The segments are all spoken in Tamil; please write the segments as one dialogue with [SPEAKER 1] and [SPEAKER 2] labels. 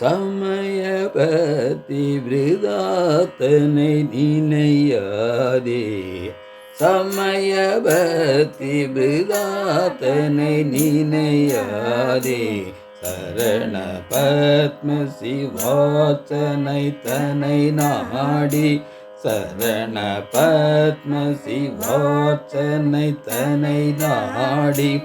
[SPEAKER 1] சமயபதி விருதாத்தனை நினையாதே. சமயபதி விருதாத்தனை நினையாதே. சரண பத்ம சிவாச்சனை தனை நாடி. சரண பத்ம சிவாச்சனை தனை நாடி.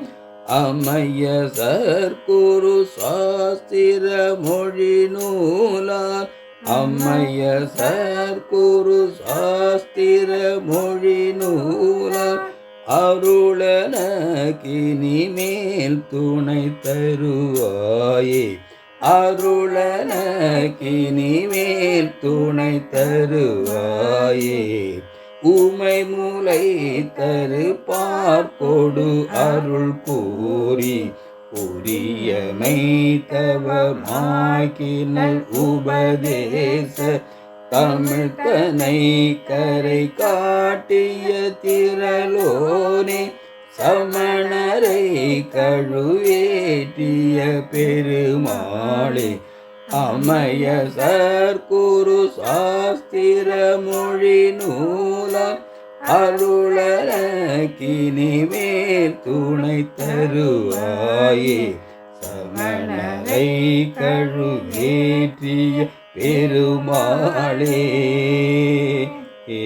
[SPEAKER 1] அமைய சர்க்குரு சாஸ்திர மொழி நூலார் அமைய சர்க்குரு சாஸ்திர மொழி நூலார் அருளனகினி மேல் துணை தருவாயே. அருளனகினி மேல் துணை தருவாயே. உமை மூலை தரு பார்க்கொடு அருள் கூறி உரியமை தவமாக்கினல் உபதேச தமிழ் தனை கரை காட்டிய திரளோனே சமணரை கழுவேற்றிய பெருமாளே அமய சர்க்குரு சாஸ்திர மொழி நூலம் அருளக்கினி மேல் துணை தருவாயே. சமணரை கழுகேற்றிய பெருமாளே. ஏ